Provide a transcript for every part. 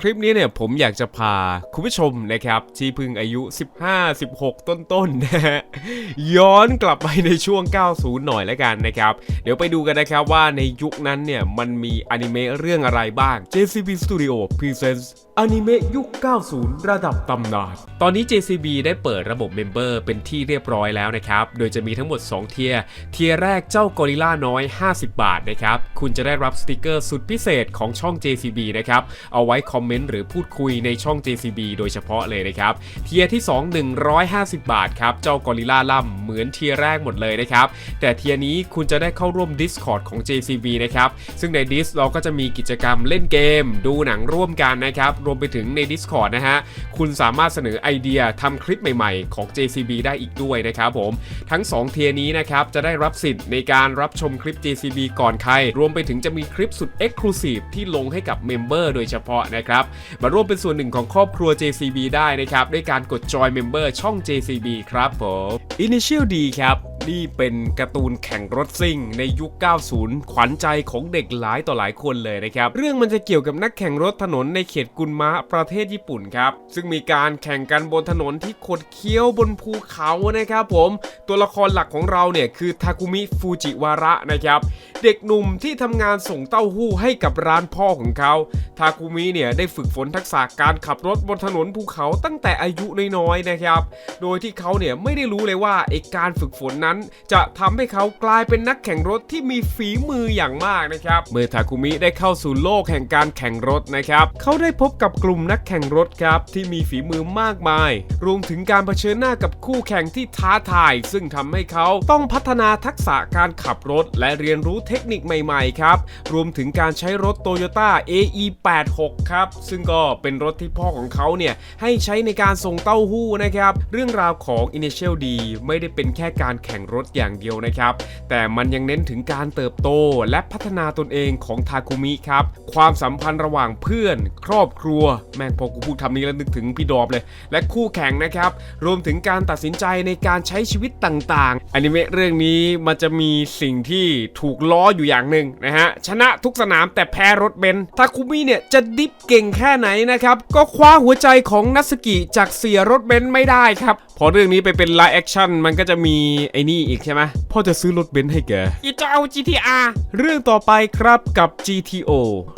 คลิปนี้เนี่ยผมอยากจะพาคุณผู้ชมนะครับที่เพิ่งอายุ 15 16 ต้นๆนะฮะย้อนกลับไปในช่วง 90 หน่อยแล้วกันนะครับ เดี๋ยวไปดูกันนะครับว่าในยุคนั้นเนี่ยมันมีอนิเมะเรื่องอะไรบ้าง JCB Studio Presents อนิเมะยุค 90 ระดับตำนาน ตอนนี้ JCB ได้เปิดระบบเมมเบอร์เป็นที่เรียบร้อยแล้วนะครับ โดยจะมีทั้งหมด 2 เทียร์เทียร์แรกเจ้ากอริล่าน้อย 50 บาทนะครับ คุณจะได้รับสติกเกอร์สุดพิเศษของช่อง JCB นะครับ เอาไว้คอมเมนต์หรือพูดคุยในช่อง JCB โดยเฉพาะเลยนะครับ เทียที่ 2 150 บาทครับ เจ้ากอริล่าล่ำเหมือนเทียแรกหมดเลยนะครับ แต่เทียนี้คุณจะได้เข้าร่วม Discord ของ JCB นะครับ ซึ่งใน Dis เราก็จะมีกิจกรรมเล่นเกม ดูหนังร่วมกันนะครับ รวมไปถึงใน Discord นะฮะ คุณสามารถเสนอไอเดียทำคลิปใหม่ๆ ของ JCB ได้อีกด้วยนะครับผม ทั้ง 2 เทียนี้นะครับ จะได้รับสิทธิ์ในการรับชมคลิป JCB ก่อนใคร รวมไปถึงจะมีคลิปสุด Exclusive ที่ลงให้กับเมมเบอร์โดยเฉพาะนะครับมาร่วมเป็นส่วนหนึ่งของครอบครัว JCB ได้นะครับ ด้วยการกดจอย Member ช่อง JCB ครับผม Initial D ครับนี่เป็นการ์ตูนแข่งรถซิ่งในยุค 90 ขวัญใจของเด็กหลายต่อหลายคนเลยนะครับ เรื่องมันจะเกี่ยวกับนักแข่งรถถนนในเขตกุนมะประเทศญี่ปุ่นครับ ซึ่งมีการแข่งกันบนถนนที่คดเคี้ยวบนภูเขานะครับผม ตัวละครหลักของเราเนี่ยคือทาคุมิฟูจิวาระนะครับ เด็กหนุ่มที่ทำงานส่งเต้าหู้ให้กับร้านพ่อของเขา ทาคุมิเนี่ยได้ฝึกฝนทักษะการขับรถบนถนนภูเขาตั้งแต่อายุน้อยๆนะครับ โดยที่เขาเนี่ยไม่ได้รู้เลยว่าไอการฝึกฝนนั้น จะทำให้เขากลายเป็นนักแข่งรถที่มีฝีมืออย่างมากนะครับ เมื่อทาคุมิได้เข้าสู่โลกแห่งการแข่งรถนะครับ เขาได้พบกับกลุ่มนักแข่งรถครับที่มีฝีมือมากมาย รวมถึงการเผชิญหน้ากับคู่แข่งที่ท้าทาย ซึ่งทำให้เขาต้องพัฒนาทักษะการขับรถ และเรียนรู้เทคนิคใหม่ๆครับ รวมถึงการใช้รถ Toyota AE86 ครับซึ่งก็เป็นรถที่พ่อของเขาเนี่ยให้ใช้ในการส่งเต้าหู้นะครับ เรื่องราวของ Initial D ไม่ได้เป็นแค่การแข่งรถอย่างเดียวนะครับ แต่มันยังเน้นถึงการเติบโตและพัฒนาตนเองของทาคุมิครับ ความสัมพันธ์ระหว่างเพื่อน ครอบครัว แม่งพอกูพูดคำนี้แล้วนึกถึงพี่ดอบเลย และคู่แข่งนะครับ รวมถึงการตัดสินใจในการใช้ชีวิตต่างๆอนิเมะเรื่องนี้มันจะมีสิ่งที่ถูกล้ออยู่อย่างหนึ่งนะฮะชนะทุกสนามแต่แพ้รถเบนทาคุมิเนี่ยจะดิฟเก่งแค่ไหนนะครับ ก็คว้าหัวใจของนัสกิจากเสียรถเบนซ์ไม่ได้ครับ พอเรื่องนี้ไปเป็นไลฟ์แอคชั่นมันก็จะมีไอ้นี่อีกใช่ไหมพ่อจะซื้อรถเบนซ์ให้แกอีจะเอา GTR เรื่องต่อไปครับกับ GTO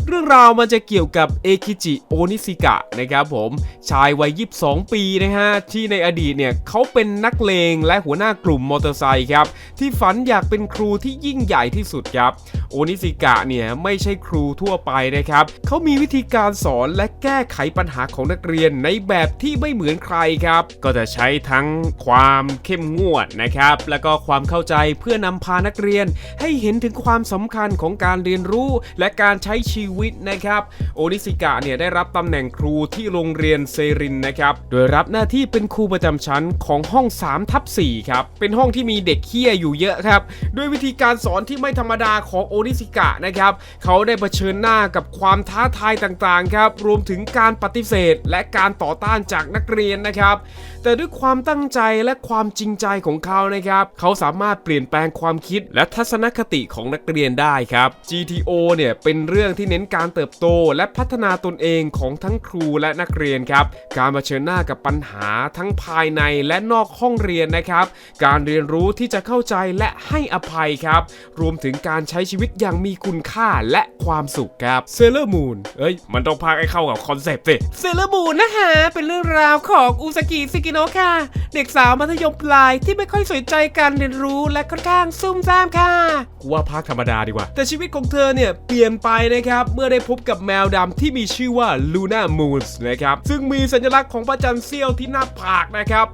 เรื่องราวมันจะเกี่ยวกับเอคิจิโอนิซิกะนะครับผมชายวัย 22 ปีนะฮะ ที่ในอดีตเนี่ยเขาเป็นนักเลงและหัวหน้ากลุ่มมอเตอร์ไซค์ครับ ที่ฝันอยากเป็นครูที่ยิ่งใหญ่ที่สุดครับ โอนิซิกะเนี่ยไม่ใช่ครูทั่วไปนะครับเขามีวิธีการสอนและแก้ไขปัญหาของนักเรียนในแบบที่ไม่เหมือนใครครับ ก็จะใช้ทั้งความเข้มงวดนะครับ แล้วก็ความเข้าใจเพื่อนำพานักเรียน ให้เห็นถึงความสำคัญของการเรียนรู้และการใช้ชีวิตนะครับ โอนิซิกะเนี่ยได้รับตำแหน่งครูที่โรงเรียนเซรินนะครับ โดยรับหน้าที่เป็นครูประจำชั้นของห้อง3ทับ4ครับ เป็นห้องที่มีเด็กเคี้ยอยู่เยอะครับ ด้วยวิธีการสอนที่ไม่ธรรมดาของโอนิซิกะนะครับ เขาได้เผชิญหน้ากับความท้าทายต่างๆครับรวมถึงการปฏิเสธ และการต่อต้านจากนักเรียนนะครับ แต่ด้วยความตั้งใจและความจริงใจของเขานะครับ เขาสามารถเปลี่ยนแปลงความคิดและทัศนคติของนักเรียนได้ครับ GTO เนี่ยเป็นเรื่องที่เน้นการเติบโต และพัฒนาตนเองของทั้งครูและนักเรียนครับ การเผชิญหน้ากับปัญหาทั้งภายในและนอกห้องเรียนนะครับ การเรียนรู้ที่จะเข้าใจและให้อภัยครับ รวมถึงการใช้ชีวิตอย่างมีคุณค่าและความสุขครับเซเลอร์มูนเอ้ย มันต้องพากให้เข้ากับคอนเซปต์สิเซเลอร์มูนนะฮะเป็นเรื่องราวของอุซากิซิกิโนะค่ะ เด็กสาวมัธยมปลายที่ไม่ค่อยสนใจการเรียนรู้และค่อนข้างซุ่มซ่ามค่ะ กูว่าพากธรรมดาดีกว่า แต่ชีวิตของเธอเนี่ยเปลี่ยนไปนะครับ เมื่อได้พบกับแมวดำที่มีชื่อว่าลูน่ามูนส์นะครับ ซึ่งมีสัญลักษณ์ของพระจันทร์เสี้ยวที่หน้าผากนะครับ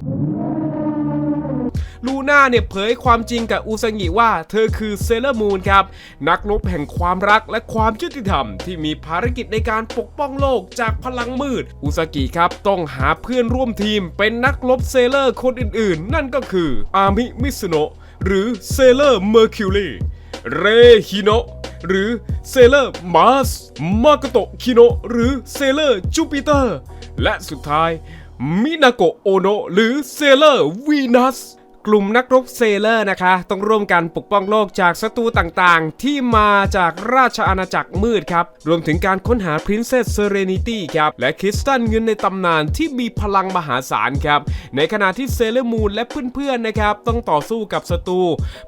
ลูน่าเนี่ยเผยความจริงกับอูซางิว่าเธอคือเซเลอร์มูนครับ นักรบแห่งความรักและความยุติธรรม ที่มีภารกิจในการปกป้องโลกจากพลังมืด อุซากิครับต้องหาเพื่อนร่วมทีมเป็นนักรบเซเลอร์คนอื่นๆ นั่นก็คืออามิมิสโนะหรือเซเลอร์เมอร์คิวรีเรฮิโนะหรือเซเลอร์มาสมากโตะคิโนะหรือเซเลอร์จูปิเตอร์ และสุดท้ายมินาโกโอโนะหรือเซเลอร์วีนัส กลุ่มนักรบเซเลอร์นะคะ ต้องร่วมกันปกป้องโลกจากศัตรูต่างๆ ที่มาจากราชอาณาจักรมืดครับ รวมถึงการค้นหา Princess Serenity ครับ และคริสตัลเงินในตำนานที่มีพลังมหาศาลครับ ในขณะที่เซเลอร์มูนและเพื่อนๆนะครับ ต้องต่อสู้กับศัตรู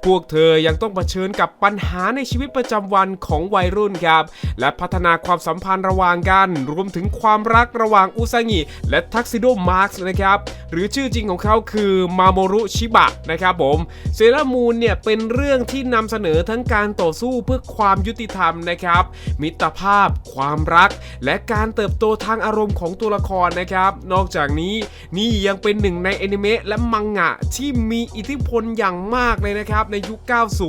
พวกเธอยังต้องเผชิญกับปัญหาในชีวิตประจำวันของวัยรุ่นครับ และพัฒนาความสัมพันธ์ระหว่างกัน รวมถึงความรักระหว่างอุซางิและทักซิโดมาร์กนะครับ หรือชื่อจริงของเขาคือมาโมรุชิบะนะครับผมเซรามูนเนี่ยเป็นเรื่องที่นำเสนอทั้งการต่อสู้เพื่อความยุติธรรมนะครับ มิตรภาพ ความรัก และการเติบโตทางอารมณ์ของตัวละครนะครับ นอกจากนี้นี่ยังเป็นหนึ่งในแอนิเมะและมังงะที่มีอิทธิพลอย่างมากเลยนะครับในยุค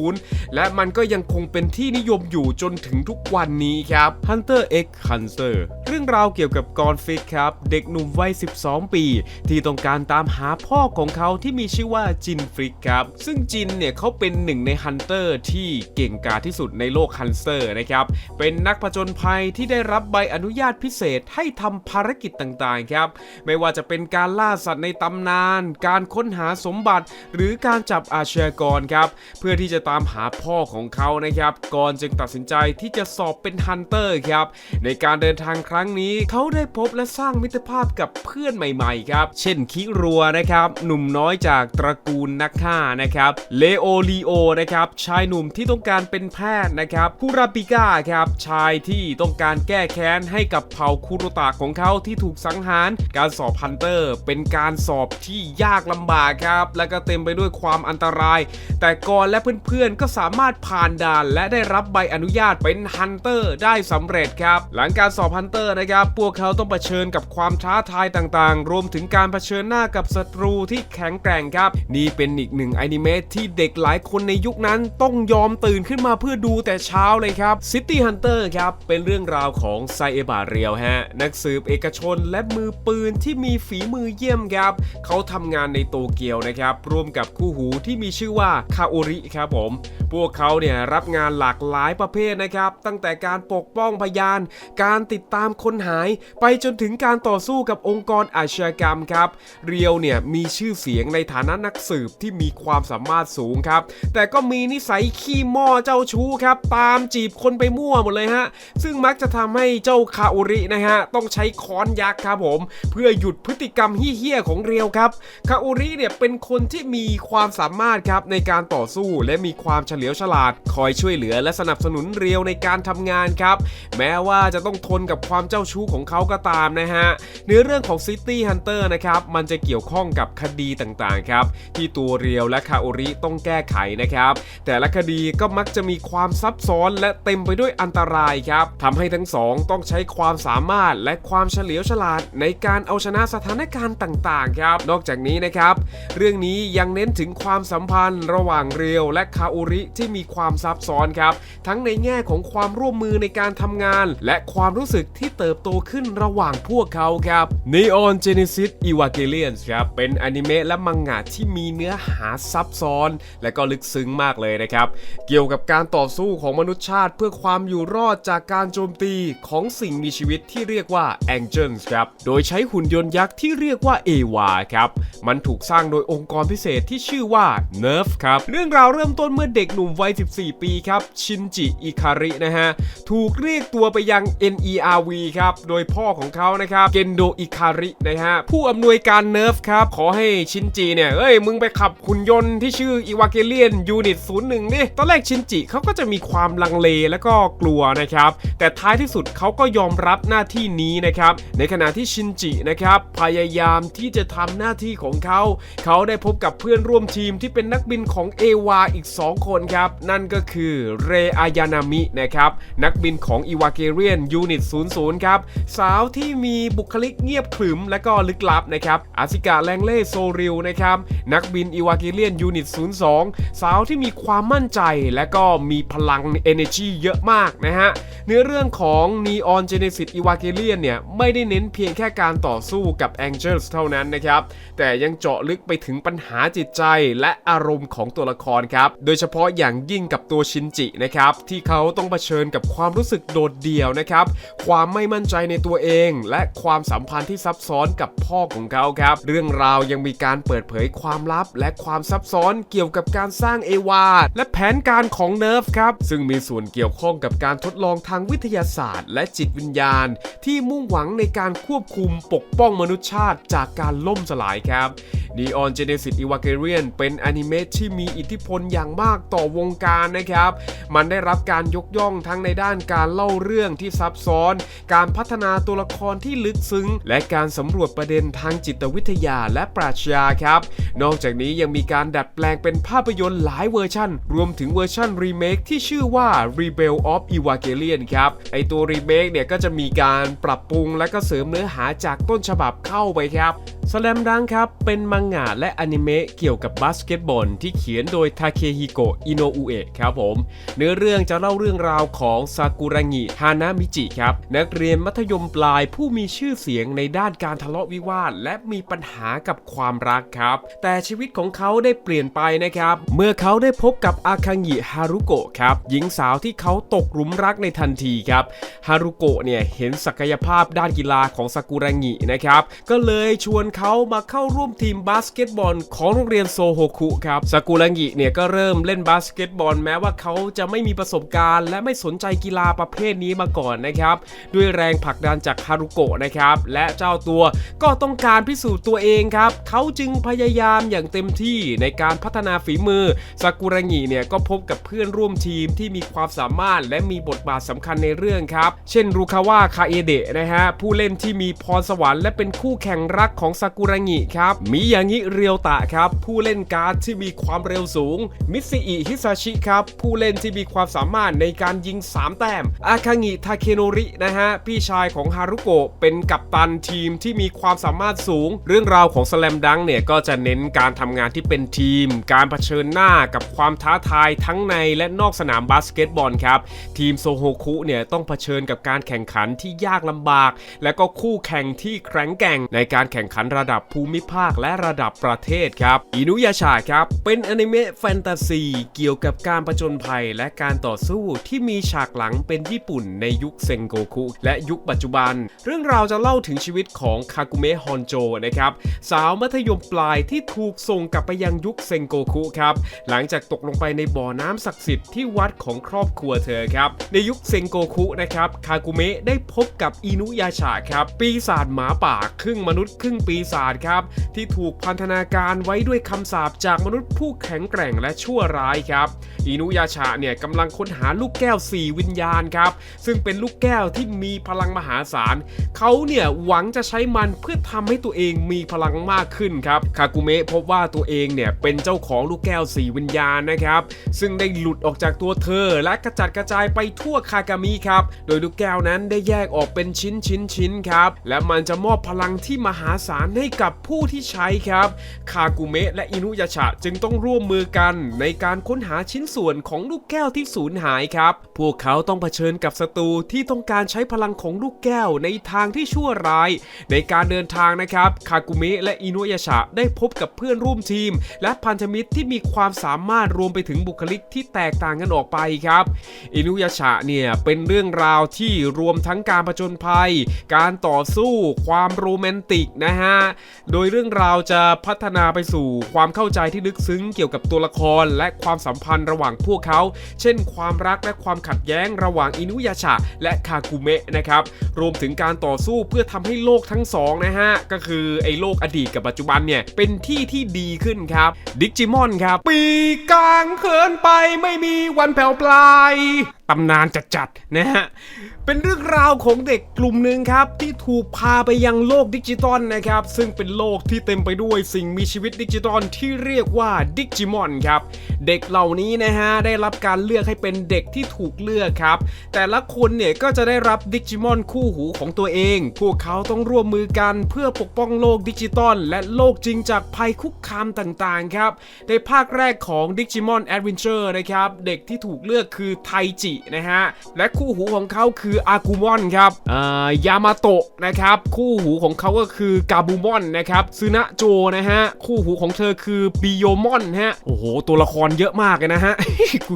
90 และมันก็ยังคงเป็นที่นิยมอยู่จนถึงทุกวันนี้ครับ Hunter x Hunter เรื่องราวเกี่ยวกับกอนฟิกครับ เด็กหนุ่มวัย 12 ปี ที่ต้องการตามหาพ่อของเขาที่มีชื่อว่าจินฟริกครับ ซึ่งจินเนี่ยเขาเป็นหนึ่งในฮันเตอร์ที่เก่งกาจที่สุดในโลกฮันเตอร์นะครับ เป็นนักผจญภัยที่ได้รับใบอนุญาตพิเศษให้ทำภารกิจต่างๆครับ ไม่ว่าจะเป็นการล่าสัตว์ในตำนาน การค้นหาสมบัติ หรือการจับอาชญากรครับ เพื่อที่จะตามหาพ่อของเขานะครับก่อนจึงตัดสินใจที่จะสอบเป็นฮันเตอร์ครับ ในการเดินทางครั้งนี้เขาได้พบและสร้างมิตรภาพกับเพื่อนใหม่ๆครับ เช่นคิรัวนะครับ หนุ่มน้อยจากตระกูลนักฆ่านะครับเลโอลีโอนะครับชายหนุ่มที่ต้องการเป็นแพทย์นะครับคูราปิก้าครับชายที่ต้องการแก้แค้นให้กับเผ่าคุโรตะของเขาที่ถูกสังหาร การสอบฮันเตอร์ เป็นการสอบที่ยากลำบากครับ และก็เต็มไปด้วยความอันตราย แต่กอนและเพื่อนๆก็สามารถผ่านด่าน และได้รับใบอนุญาตเป็นฮันเตอร์ได้สำเร็จครับ หลังการสอบฮันเตอร์นะครับ พวกเขาต้องเผชิญกับความท้าทายต่างๆ รวมถึงการเผชิญหน้ากับศัตรูที่แข็งแกร่งครับนี่เป็นอีกหนึ่งอนิเมะที่เด็กหลายคนในยุคนั้นต้องยอมตื่นขึ้นมาเพื่อดูแต่เช้าเลยครับ City Hunter ครับ เป็นเรื่องราวของไซเอบาเรียวฮะ นักสืบเอกชนและมือปืนที่มีฝีมือเยี่ยมครับ เขาทำงานในโตเกียวนะครับ ร่วมกับคู่หูที่มีชื่อว่าคาโอริครับผม พวกเขาเนี่ยรับงานหลากหลายประเภทนะครับ ตั้งแต่การปกป้องพยาน การติดตามคนหาย ไปจนถึงการต่อสู้กับองค์กรอาชญากรรมครับ เรียวเนี่ยมีชื่อเสียงในฐานะนักสืบที่มีความสามารถสูงครับ แต่ก็มีนิสัยขี้ม้อเจ้าชู้ครับ ตามจีบคนไปมั่วหมดเลยฮะ ซึ่งมักจะทำให้เจ้าคาโอรินะฮะ ต้องใช้ค้อนยักษ์ครับผม เพื่อหยุดพฤติกรรมเฮี้ยๆของเรียวครับ คาโอริเนี่ยเป็นคนที่มีความสามารถครับในการต่อสู้และมีความเฉลียวฉลาด คอยช่วยเหลือและสนับสนุนเรียวในการทำงานครับ แม้ว่าจะต้องทนกับความเจ้าชู้ของเขาก็ตามนะฮะเนื้อเรื่องของ City Hunter นะครับมันจะเกี่ยวข้องกับคดีต่างๆครับ ทที่ตัวเรียวและคาโอริต้องแก้ไขนะครับ แต่ละคดีก็มักจะมีความซับซ้อนและเต็มไปด้วยอันตรายครับทำให้ทั้งสองต้องใช้ความสามารถและความเฉลียวฉลาดในการเอาชนะสถานการณ์ต่างๆ ครับ นอกจากนี้นะครับ เรื่องนี้ยังเน้นถึงความสัมพันธ์ระหว่างเรียวและคาโอริที่มีความซับซ้อนครับ ทั้งในแง่ของความร่วมมือในการทำงาน และความรู้สึกที่เติบโตขึ้นระหว่างพวกเขาครับ Neon Genesis Evangelion ครับเป็นอนิเมะและมังงะที่มีเนื้อหาซับซ้อน และก็ลึกซึ้งมากเลยนะครับ เกี่ยวกับการต่อสู้ของมนุษยชาติ เพื่อความอยู่รอดจากการโจมตีของสิ่งมีชีวิตที่เรียกว่า Angels ครับ โดยใช้หุ่นยนต์ยักษ์ที่เรียกว่าเอวาครับ มันถูกสร้างโดยองค์กรพิเศษที่ชื่อว่า Nerf ครับ เรื่องราวเริ่มต้นเมื่อเด็กหนุ่มวัย 14 ปีครับ ชินจิอิคารินะฮะ ถูกเรียกตัวไปยัง NERV ครับ โดยพ่อของเขานะครับ เกนโดอิคารินะฮะ ผู้อำนวยการ Nerf ครับ ขอให้ชินจิเนี่ย เอ้ย มึงไปขับหุ่นยนต์ที่ชื่ออีวาเกเลียนยูนิต01นี่ตอนแรกชินจิเขาก็จะมีความลังเลแล้วก็กลัวนะครับ แต่ท้ายที่สุดเขาก็ยอมรับหน้าที่นี้นะครับ ในขณะที่ชินจินะครับพยายามที่จะทำหน้าที่ของเขา เขาได้พบกับเพื่อนร่วมทีมที่เป็นนักบินของเอวาอีก 2 คนครับ นั่นก็คือเรอายานามินะครับนักบินของอีวาเกเรียนยูนิต00ครับสาวที่มีบุคลิกเงียบขรึมและก็ลึกลับนะครับอาซิกาแรงเล่โซริลนะครับนักบินอีวาเกเรียนยูนิต 02 สาวที่มีความมั่นใจและก็มีพลัง energy เยอะมากนะฮะ เนื้อเรื่องของ Neon Genesis Evangelion เนี่ย ไม่ได้เน้นเพียงแค่การต่อสู้กับ Angels เท่านั้นนะครับ แต่ยังเจาะลึกไปถึงปัญหาจิตใจและอารมณ์ของตัวละครครับ โดยเฉพาะอย่างยิ่งกับตัวชินจินะครับ ที่เขาต้องเผชิญกับความรู้สึกโดดเดี่ยวนะครับ ความไม่มั่นใจในตัวเอง และความสัมพันธ์ที่ซับซ้อนกับพ่อของเขาครับ เรื่องราวยังมีการเปิดเผยความลับลับ และความซับซ้อนเกี่ยวกับการสร้างเอวาและแผนการของเนิร์ฟครับ ซึ่งมีส่วนเกี่ยวข้องกับการทดลองทางวิทยาศาสตร์ และจิตวิญญาณ ที่มุ่งหวังในการควบคุมปกป้องมนุษยชาติจากการล่มสลายครับ Neon Genesis Evangelion เป็นอนิเมะที่มีอิทธิพลอย่างมากต่อวงการนะครับ มันได้รับการยกย่องทั้งในด้านการเล่าเรื่องที่ซับซ้อน การพัฒนาตัวละครที่ลึกซึ้ง และการสำรวจประเด็นทางจิตวิทยาและปรัชญาครับ นอกจากนี้ยังมีการดัดแปลงเป็นภาพยนตร์หลายเวอร์ชันรวมถึงเวอร์ชันรีเมคที่ชื่อว่า Rebel of Evangelion ครับ ไอตัวรีเมคเนี่ยก็จะมีการปรับปรุงและก็เสริมเนื้อหาจากต้นฉบับเข้าไปครับ สแลมดังครับ เป็นมังงะและอนิเมะเกี่ยวกับบาสเกตบอลที่เขียนโดยทาเคฮิโกะอิโนอุเอะครับผม เนื้อเรื่องจะเล่าเรื่องราวของซากุระงิฮานามิจิครับ นักเรียนมัธยมปลายผู้มีชื่อเสียงในด้านการทะเลาะวิวาท และมีปัญหากับความรักครับ แต่ชีวิตของเขาได้เปลี่ยนไปนะครับ เมื่อเขาได้พบกับอาคังิฮารุโกะครับ หญิงสาวที่เขาตกหลุมรักในทันทีครับ ฮารุโกะเนี่ยเห็นศักยภาพด้านกีฬาของซากุระงินะครับ ก็เลยชวนเขามาเข้าร่วมทีมบาสเกตบอลของโรงเรียนโซโฮคุครับซากุระงิเนี่ยก็เริ่มเล่นบาสเกตบอลแม้ว่าเขาจะไม่มีประสบการณ์ และไม่สนใจกีฬาประเภทนี้มาก่อนนะครับ ด้วยแรงผลักดันจากฮารุโกะนะครับ และเจ้าตัวก็ต้องการพิสูจน์ตัวเองครับ เขาจึงพยายามอย่างเต็มที่ในการพัฒนาฝีมือซากุระงิเนี่ยก็พบกับเพื่อนร่วมทีมที่มีความสามารถและมีบทบาทสำคัญในเรื่องครับ เช่นรูคาวะคาเอเดะนะฮะผู้เล่นที่มีพรสวรรค์และเป็นคู่แข่งรักของซากุระงิครับมียางิเรียวตะครับ ผู้เล่นการ์ดที่มีความเร็วสูง มิซิอิฮิซาชิครับผู้เล่นที่มีความสามารถในการยิง 3 แต้ม อาคางิทาเคโนรินะฮะ พี่ชายของฮารุโกะเป็นกัปตันทีมที่มีความสามารถสูง เรื่องราวของสแลมดังเนี่ย ก็จะเน้นการทำงานที่เป็นทีม การเผชิญหน้ากับความท้าทายทั้งในและนอกสนามบาสเกตบอลครับ ทีมโซโฮคุเนี่ยต้องเผชิญกับการแข่งขันที่ยากลำบาก และก็คู่แข่งที่แข็งแกร่งในการแข่งขันระดับภูมิภาคและระดับประเทศครับอินุยาชาครับ เป็นอนิเมะแฟนตาซีเกี่ยวกับการประจนภัยและการต่อสู้ที่มีฉากหลังเป็นญี่ปุ่นในยุคเซงโกคุและยุคปัจจุบัน เรื่องราวจะเล่าถึงชีวิตของคากุเมะฮอนโจนะครับสาวมัธยมปลายที่ถูกส่งกลับไปยังยุคเซงโกคุครับหลังจากตกลงไปในบ่อน้ำศักดิ์สิทธิ์ที่วัดของครอบครัวเธอครับในยุคเซงโกคุนะครับคากุเมะได้พบกับอินุยาชาครับปีศาจหมาป่าครึ่งมนุษย์ครึ่งปีศาจครับ ที่ถูกพันธนาการไว้ด้วยคำสาปจากมนุษย์ผู้แข็งแกร่งและชั่วร้ายครับ อินุยาชาเนี่ยกำลังค้นหาลูกแก้ว 4 วิญญาณครับ ซึ่งเป็นลูกแก้วที่มีพลังมหาศาลเขาเนี่ยหวังจะใช้มันเพื่อทำให้ตัวเองมีพลังมากขึ้นครับคากุเมะพบว่าตัวเองเนี่ยเป็นเจ้าของลูกแก้ว 4 วิญญาณนะครับซึ่งได้หลุดออกจากตัวเธอ และกระจัดกระจายไปทั่วคากามิครับโดยลูกแก้วนั้นได้แยกออกเป็นชิ้นชิ้นชิ้นครับและมันจะมอบพลังที่มหาศาลให้กับผู้ที่ใช้ครับ คากุเมะและอินุยาชะจึงต้องร่วมมือกันในการค้นหาชิ้นส่วนของลูกแก้วที่สูญหายครับ พวกเขาต้องเผชิญกับศัตรูที่ต้องการใช้พลังของลูกแก้วในทางที่ชั่วร้าย ในการเดินทางนะครับ คากุเมะและอินุยาชะได้พบกับเพื่อนร่วมทีม และพันธมิตรที่มีความสามารถรวมไปถึงบุคลิกที่แตกต่างกันออกไปครับ อินุยาชะเนี่ยเป็นเรื่องราวที่รวมทั้งการผจญภัย การต่อสู้ ความโรแมนติกนะฮะโดยเรื่องราวจะพัฒนาไปสู่ความเข้าใจที่ลึกซึ้งเกี่ยวกับตัวละครและความสัมพันธ์ระหว่างพวกเขา เช่น ความรักและความขัดแย้งระหว่างอินุยาชะและคากุเมะนะครับ รวมถึงการต่อสู้เพื่อทำให้โลกทั้งสองนะฮะ ก็คือไอ้โลกอดีตกับปัจจุบันเนี่ย เป็นที่ที่ดีขึ้นครับดิจิมอนครับ ปีกลางเขินไปไม่มีวันแผ่วปลายตำนานจัดๆนะฮะเป็นเรื่องราวของเด็กกลุ่มหนึ่งครับ ที่ถูกพาไปยังโลกดิจิตอลนะครับ ซึ่งเป็นโลกที่เต็มไปด้วยสิ่งมีชีวิตดิจิตอลที่เรียกว่าดิจิมอนครับ เด็กเหล่านี้นะฮะ ได้รับการเลือกให้เป็นเด็กที่ถูกเลือกครับ แต่ละคนเนี่ยก็จะได้รับดิจิมอนคู่หูของตัวเอง พวกเขาต้องร่วมมือกันเพื่อปกป้องโลกดิจิตอลและโลกจริงจากภัยคุกคามต่างๆครับในภาคแรกของ Digimon Adventure นะครับเด็กที่ถูกเลือกคือไทจินะฮะและคู่หูของเขาคืออากูมอนครับอ่ายามาโตะนะครับ คู่หูของเขาก็คือกาบูมอนนะครับซึนะโจนะฮะ คู่หูของเธอคือบิโยมอนฮะ โอ้โห ตัวละครเยอะมากเลยนะฮะกู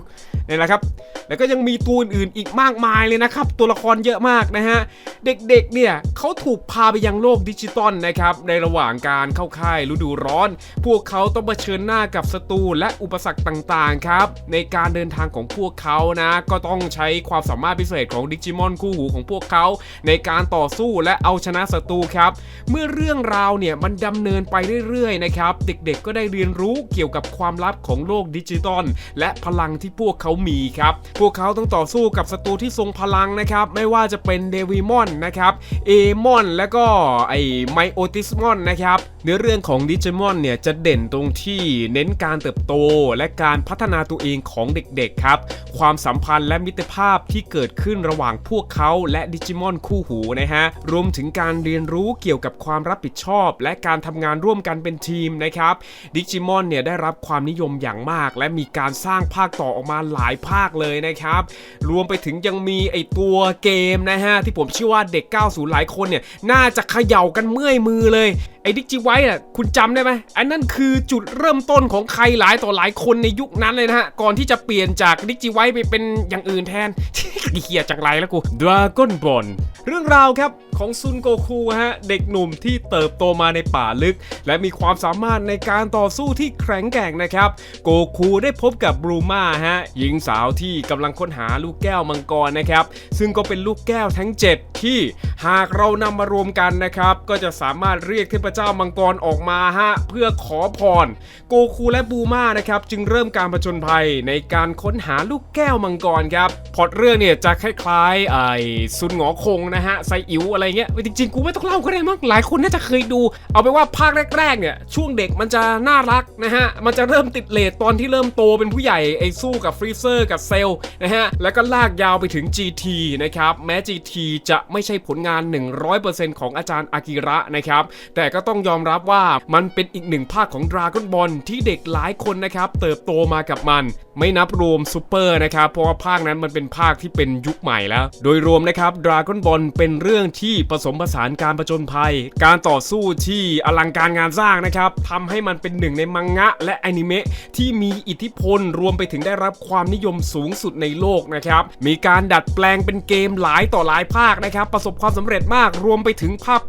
นี่แหละครับ แล้วก็ยังมีตัวอื่นอีกมากมายเลยนะครับ ตัวละครเยอะมากนะฮะ เด็กๆ เนี่ยเขาถูกพาไปยังโลกดิจิตอลนะครับ ในระหว่างการเข้าค่ายฤดูร้อน พวกเขาต้องเผชิญหน้ากับศัตรูและอุปสรรคต่างๆ ครับ ในการเดินทางของพวกเขานะ ก็ต้องใช้ความสามารถพิเศษของดิจิมอนคู่หูของพวกเขาในการต่อสู้และเอาชนะศัตรูครับ เมื่อเรื่องราวเนี่ยมันดำเนินไปเรื่อยๆ นะครับ เด็กๆ ก็ได้เรียนรู้เกี่ยวกับความลับของโลกดิจิตอลและพลังที่พวกเขามีครับ พวกเขาต้องต่อสู้กับศัตรูที่ทรงพลังนะครับ ไม่ว่าจะเป็นเดวิมอนนะครับ เอมอน แล้วก็ไอไมโอติสมอนนะครับ เนื้อเรื่องของดิจิมอนเนี่ยจะเด่นตรงที่เน้นการเติบโตและการพัฒนาตัวเองของเด็กๆครับ ความสัมพันธ์และมิตรภาพที่เกิดขึ้นระหว่างพวกเขาและดิจิมอนคู่หูนะฮะ รวมถึงการเรียนรู้เกี่ยวกับความรับผิดชอบ และการทำงานร่วมกันเป็นทีมนะครับดิจิมอนเนี่ยได้รับความนิยมอย่างมาก และมีการสร้างภาคต่อออกมาหลายภาคเลยนะครับ รวมไปถึงยังมีไอตัวเกมนะฮะที่ผมเชื่อว่าเด็ก 90 หลายคนเนี่ยน่าจะเขย่ากันเมื่อยมือเลย ไอ้ดิจิไวท์อะคุณจำได้ไหมอันนั้นคือจุดเริ่มต้นของใครหลายต่อหลายคนในยุคนั้นเลยนะฮะ ก่อนที่จะเปลี่ยนจากดิจิไวท์ไปเป็นอย่างอื่นแทนเฮียจังไรแล้วกูดราก้อนบอลเรื่องราวครับของซุนโกคูฮะเด็กหนุ่มที่เติบโตมาในป่าลึก และมีความสามารถในการต่อสู้ที่แข็งแกร่งนะครับ โกคูได้พบกับบรูมาฮะหญิงสาวที่กำลังค้นหาลูกแก้วมังกรนะครับซึ่งก็เป็นลูกแก้วทั้ง 7 ที่หากเรานำมารวมกันนะครับก็จะสามารถเรียกเทพเจ้ามังกรออกมาฮะเพื่อขอพร โกคูและบูมานะครับจึงเริ่มการผจญภัยในการค้นหาลูกแก้วมังกรครับพอตเรื่องเนี่ยจะคล้ายๆไอ้ซุนหงอคงนะฮะไซอิ๋วอะไรเงี้ยจริงๆ กูไม่ต้องเล่าก็ได้มั้งหลายคนน่าจะเคยดู เอาไปนว่าภาคแรกๆเนี่ยช่วงเด็กมันจะน่ารักนะฮะมันจะเริ่มติดเลทตอนที่เริ่มโตเป็นผู้ใหญ่ไอ้สู้กับฟรีเซอร์กับเซลนะฮะแล้วก็ลากยาวไปถึง GT นะครับแม้ GT จะไม่ใช่ผลงาน 100%ของอาจารย์อากิระนะครับแต่ก็ต้องยอมรับว่ามันเป็นอีกหนึ่งภาคของ Dragon Ball ที่เด็กหลายคนนะครับเติบโตมากับมัน ไม่นับรวมซูเปอร์นะครับเพราะว่าภาคนั้นมันเป็นภาคที่เป็นยุคใหม่แล้ว โดยรวมนะครับ Dragon Ball เป็นเรื่องที่ผสมผสานการประจนภัย การต่อสู้ที่อลังการงานสร้างนะครับทำให้มันเป็นหนึ่งในมังงะ และอนิเมะที่มีอิทธิพลรวมไปถึงได้รับความนิยมสูงสุดในโลกนะครับ มีการดัดแปลงเป็นเกมหลายต่อหลายภาคนะครับ ประสบความสำเร็จมากรวมไปถึงภาพ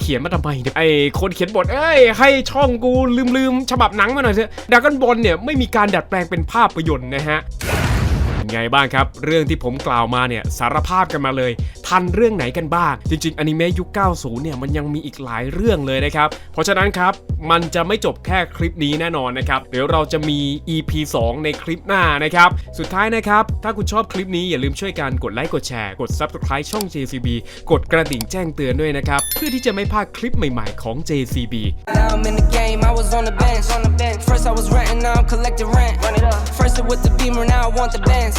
เขียนมาทำไมเนี่ยไอคนเขียนบทเอ้ยให้ช่องกูลืมลืมฉบับหนังมาหน่อยเถอะดากอนบอลเนี่ยไม่มีการดัดแปลงเป็นภาพยนตร์นะฮะ เป็นไงบ้างครับ เรื่องที่ผมกล่าวมาเนี่ยสารภาพกันมาเลย ทันเรื่องไหนกันบ้าง จริงๆอนิเมะยุค 90 เนี่ยมันยังมีอีกหลายเรื่องเลยนะครับ เพราะฉะนั้นครับ มันจะไม่จบแค่คลิปนี้แน่นอนนะครับ เดี๋ยวเราจะมี EP 2 ในคลิปหน้านะครับ สุดท้ายนะครับ ถ้าคุณชอบคลิปนี้อย่าลืมช่วยกันกดไลค์กดแชร์กด Subscribe ช่อง JCB กดกระดิ่งแจ้งเตือนด้วยนะครับ เพื่อที่จะไม่พลาดคลิปใหม่ๆของ JCB Now I'm in the game, I was on the bench. On the bench. First I was renting, now I'm collecting rent. Run it up. First it with the beamer, now I want the bands.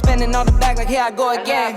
Spending all the back like here I go again.